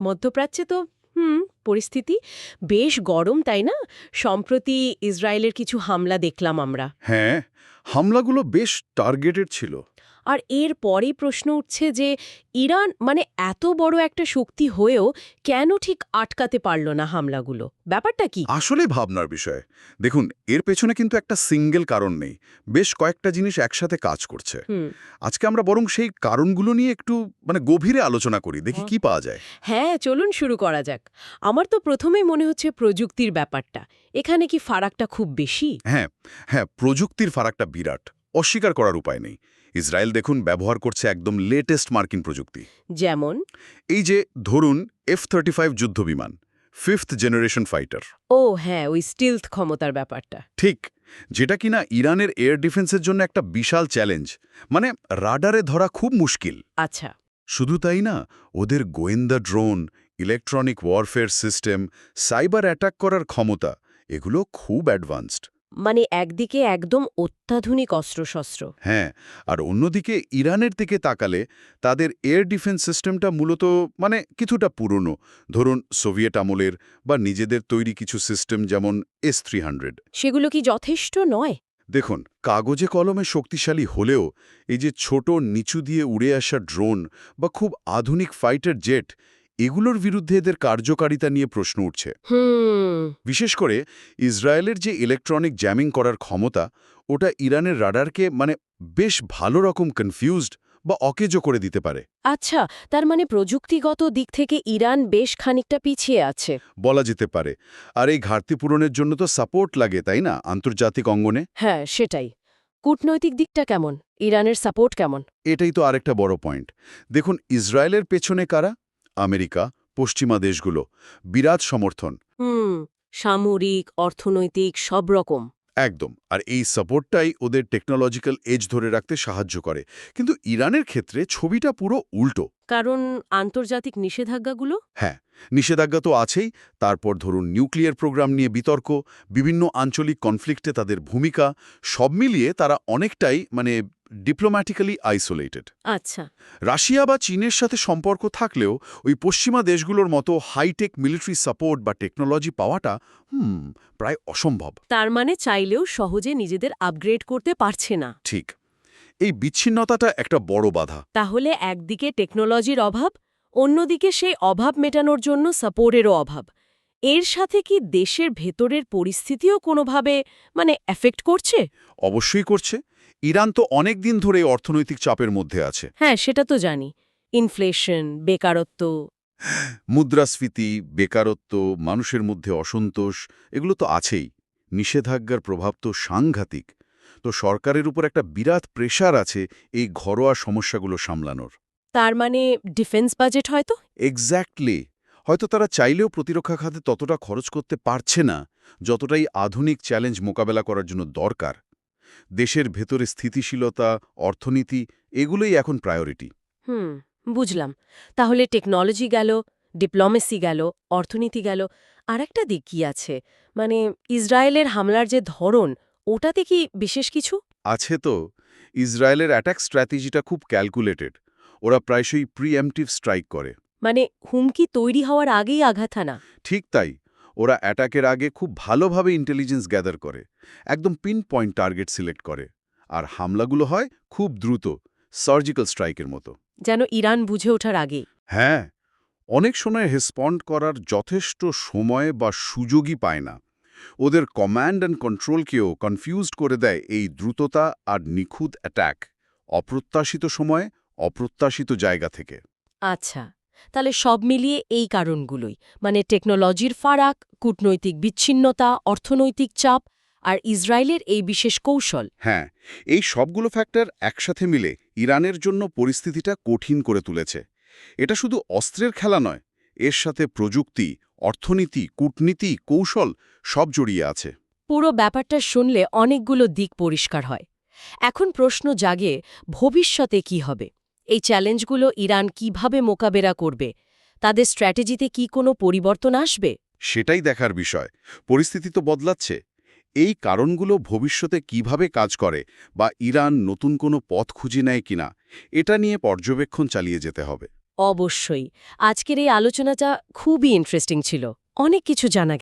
মধ্যপ্রাচ্যে তো হুম। পরিস্থিতি। বেশ গরম তাই না? সম্প্রতি ইসরায়েলের কিছু হামলা দেখলাম আমরা। হ্যাঁ হামলাগুলো বেশ টার্গেটেড ছিল। আর এর পরেই প্রশ্ন উঠছে যে ইরান মানে এত বড় একটা শক্তি হয়েও কেন ঠিক আটকাতে পারল না হামলাগুলো? ব্যাপারটা কি? আসলে ভাবনার বিষয়। দেখুন এর পেছনে কিন্তু একটা সিঙ্গেল কারণ নেই। বেশ কয়েকটা জিনিস একসাথে কাজ করছে। আজকে আমরা বরং সেই কারণগুলো নিয়ে একটু মানে গভীরে আলোচনা করি দেখি হ্যাঁ। কি পাওয়া যায়। হ্যাঁ চলুন শুরু করা যাক। আমার তো প্রথমেই মনে হচ্ছে প্রযুক্তির ব্যাপারটা। এখানে কি ফারাকটা খুব বেশি? হ্যাঁ হ্যাঁ প্রযুক্তির ফারাকটা বিরাট। অস্বীকার করার উপায় নেই। ইসরায়েল দেখুন ব্যবহার করছে একদম লেটেস্ট মার্কিন প্রযুক্তি। যেমন? এই যে ধরুন এফ থার্টি ফাইভ যুদ্ধবিমান ফিফথ জেনারেশন ফাইটার ও হ্যাঁ ওই স্টিলথ ক্ষমতার ব্যাপারটা। ঠিক যেটা কিনা ইরানের এয়ার ডিফেন্সের জন্য একটা বিশাল চ্যালেঞ্জ মানে রাডারে ধরা খুব মুশকিল। আচ্ছা। শুধু তাই না ওদের গোয়েন্দা drone electronic warfare system cyber attack করার ক্ষমতা এগুলো খুব অ্যাডভান্সড। মানে একদিকে একদম অত্যাধুনিক অস্ত্রশস্ত্র। হ্যাঁ আর অন্যদিকে ইরানের দিকে তাকালে তাদের এয়ার ডিফেন্স সিস্টেমটা মূলত মানে কিছুটা পুরনো। ধরুন সোভিয়েট আমলের বা নিজেদের তৈরি কিছু সিস্টেম যেমন এস থ্রি হান্ড্রেড। সেগুলো কি যথেষ্ট নয়? দেখুন কাগজে কলমে শক্তিশালী হলেও এই যে ছোট নিচু দিয়ে উড়ে আসা ড্রোন বা খুব আধুনিক ফাইটার জেট এগুলোর বিরুদ্ধে এদের কার্যকারিতা নিয়ে প্রশ্ন উঠছে। বিশেষ করে ইসরায়েলের যে ইলেকট্রনিক জ্যামিং করার ক্ষমতা ওটা ইরানের রাডারকে মানে বেশ ভালো রকম কনফিউজড বা অকেজো করে দিতে পারে। আচ্ছা তার মানে প্রযুক্তিগত দিক থেকে ইরান বেশ খানিকটা পিছিয়ে আছে। বলা যেতে পারে। আর এই ঘাটতি পূরণের জন্য তো সাপোর্ট লাগে তাই না? আন্তর্জাতিক অঙ্গনে? হ্যাঁ সেটাই। কূটনৈতিক দিকটা কেমন? ইরানের সাপোর্ট কেমন? এটাই তো আরেকটা বড় পয়েন্ট দেখুন ইসরায়েলের পেছনে কারা? আমেরিকা পশ্চিমা দেশগুলো বিরাট সমর্থন। হুম সামরিক অর্থনৈতিক সব রকম। একদম আর এই সাপোর্টটাই ওদের টেকনোলজিক্যাল এজ ধরে রাখতে সাহায্য করে। কিন্তু ইরানের ক্ষেত্রে ছবিটা পুরো উল্টো। কারণ আন্তর্জাতিক নিষেধাজ্ঞাগুলো? হ্যাঁ নিষেধাজ্ঞা তো আছেই। তারপর ধরুন নিউক্লিয়ার প্রোগ্রাম নিয়ে বিতর্ক বিভিন্ন আঞ্চলিক কনফ্লিক্টে তাদের ভূমিকা সব মিলিয়ে তারা অনেকটাই মানে ডিপ্লোম্যাটিক্যালি আইসোলেটেড আচ্ছা। রাশিয়া বা চীনের সাথে সম্পর্ক থাকলেও ওই পশ্চিমা দেশগুলোর মতো হাইটেক মিলিটারি সাপোর্ট বা টেকনোলজি পাওয়াটা হুম প্রায় অসম্ভব। তার মানে চাইলেও সহজে নিজেদের আপগ্রেড করতে পারছে না। ঠিক। এই বিচ্ছিন্নতাটা একটা বড় বাধা। তাহলে একদিকে টেকনোলজির অভাব অন্যদিকে সেই অভাব মেটানোর জন্য সাপোর্টেরও অভাব। এর সাথে কি দেশের ভেতরের পরিস্থিতিও কোনোভাবে মানে এফেক্ট করছে? অবশ্যই করছে। ইরান তো অনেক দিন ধরে অর্থনৈতিক চাপের মধ্যে আছে। হ্যাঁ সেটা তো জানি। ইনফ্লেশন বেকারত্ব। মুদ্রাস্ফীতি বেকারত্ব মানুষের মধ্যে অসন্তোষ এগুলো তো আছেই। নিষেধাজ্ঞার প্রভাব তো সাংঘাতিক। তো সরকারের উপর একটা বিরাট প্রেশার আছে এই ঘরোয়া সমস্যাগুলো সামলানোর। তার মানে ডিফেন্স বাজেট হয়তো? এক্স্যাক্টলি। হয়তো তারা চাইলেও প্রতিরক্ষা খাতে ততটা খরচ করতে পারছে না যতটাই আধুনিক চ্যালেঞ্জ মোকাবেলা করার জন্য দরকার। দেশের ভেতরে স্থিতিশীলতা অর্থনীতি এগুলোই এখন প্রায়োরিটি হুম বুঝলাম। তাহলে টেকনোলজি গেল ডিপ্লোমেসি গেল অর্থনীতি গেল আর একটা দিক কি আছে? মানে ইসরায়েলের হামলার যে ধরন ওটাতে কি বিশেষ কিছু? আছে তো। ইসরায়েলের অ্যাটাক স্ট্র্যাটেজিটা খুব ক্যালকুলেটেড ওরা প্রায়শই প্রিএমটিভ স্ট্রাইক করে। মানে হুমকি তৈরি হওয়ার আগেই আঘাত হানা ঠিক তাই। ওরা অ্যাটাকের আগে খুব ভালোভাবে ইন্টেলিজেন্স গ্যাদার করে একদম পিন পয়েন্ট টার্গেট সিলেক্ট করে আর হামলাগুলো হয় খুব দ্রুত সার্জিক্যাল স্ট্রাইকের মতো। যেন ইরান বুঝে ওঠার আগে। হ্যাঁ অনেক সময় রেসপন্ড করার যথেষ্ট সময় বা সুযোগই পায় না। ওদের কমান্ড অ্যান্ড কন্ট্রোলকেও কনফিউজড করে দেয় এই দ্রুততা আর নিখুঁত অ্যাট্যাক অপ্রত্যাশিত সময়ে অপ্রত্যাশিত জায়গা থেকে। আচ্ছা। তাহলে সব মিলিয়ে এই কারণগুলোই। মানে টেকনোলজির ফারাক কূটনৈতিক বিচ্ছিন্নতা অর্থনৈতিক চাপ আর ইসরায়েলের এই বিশেষ কৌশল। হ্যাঁ এই সবগুলো ফ্যাক্টর একসাথে মিলে ইরানের জন্য পরিস্থিতিটা কঠিন করে তুলেছে। এটা শুধু অস্ত্রের খেলা নয় এর সাথে প্রযুক্তি অর্থনীতি কূটনীতি কৌশল সব জড়িয়ে আছে। পুরো ব্যাপারটা শুনলে অনেকগুলো দিক পরিষ্কার হয়। এখন প্রশ্ন জাগে ভবিষ্যতে কি হবে? এই চ্যালেঞ্জগুলো ইরান কীভাবে মোকাবেলা করবে? তাদের স্ট্র্যাটেজিতে কি কোনো পরিবর্তন আসবে? সেটাই দেখার বিষয়। পরিস্থিতি তো বদলাচ্ছে। এই কারণগুলো ভবিষ্যতে কীভাবে কাজ করে বা ইরান নতুন কোনো পথ খুঁজে নেয় কিনা এটা নিয়ে পর্যবেক্ষণ চালিয়ে যেতে হবে। অবশ্যই। আজকের এই আলোচনাটা খুবই ইন্টারেস্টিং ছিল। অনেক কিছু জানা